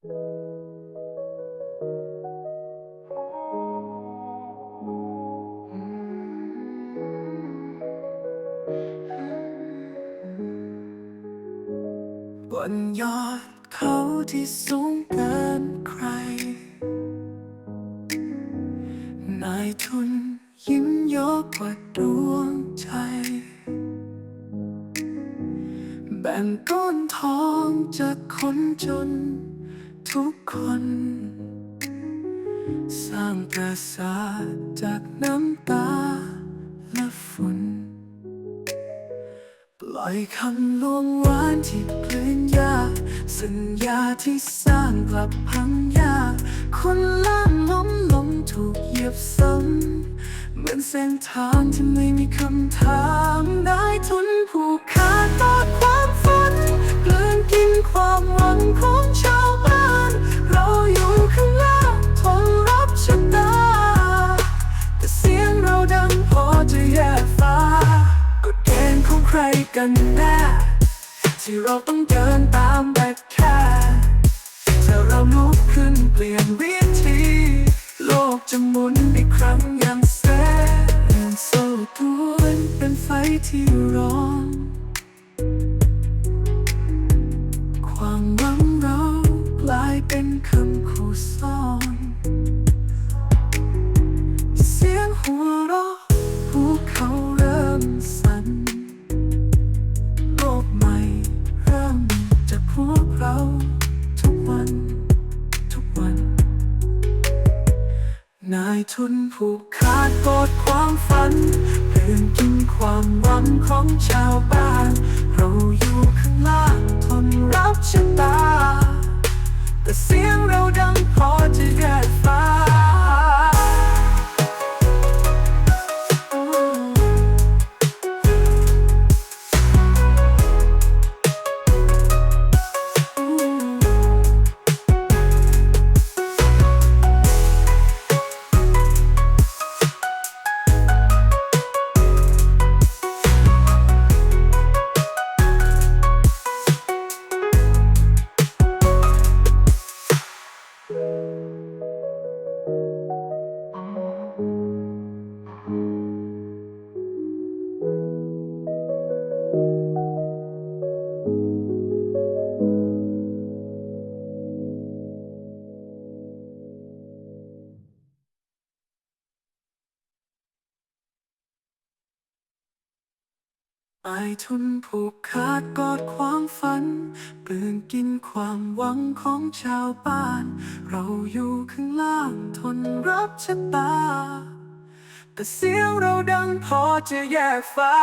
บนยอดเขาที่สูงเกินใคร นายทุนยิ้มยกกว่าดวงใจ แบ่งก้อนทองจากคนจน ทุกคน สร้างปราสาทจากน้ำตาและฝุ่น ปล่อยคำลวงหวานที่กลืนยา สัญญาที่สร้างกลับพังยา คนล่างล้มลงถูกเหยียบซ้ำเหมือนเส้นทางที่ไม่มีคำถามได กันแน่ที่เราต้องเดินตามแบบแค่ถ้าเราลุกขึ้นเปลี่ยนวิธีโลกจะหมุนอีกครั้งอย่างแสนโซ่ตัวนเป็นไฟที่ร้อน ทุนผูกขาดกอดความฝันเพื่อนกินความหวังของชาวบ้าน เราอยู่ข้างล่างทนรับชะตาแต่เสีย ไอทุนผูกขาดกอดความฝันปลืนกินความหวังของชาวบ้าน เราอยู่ข้างล่างทนรับชะตา แต่เสียงเราดังพอจะแยกฟ้า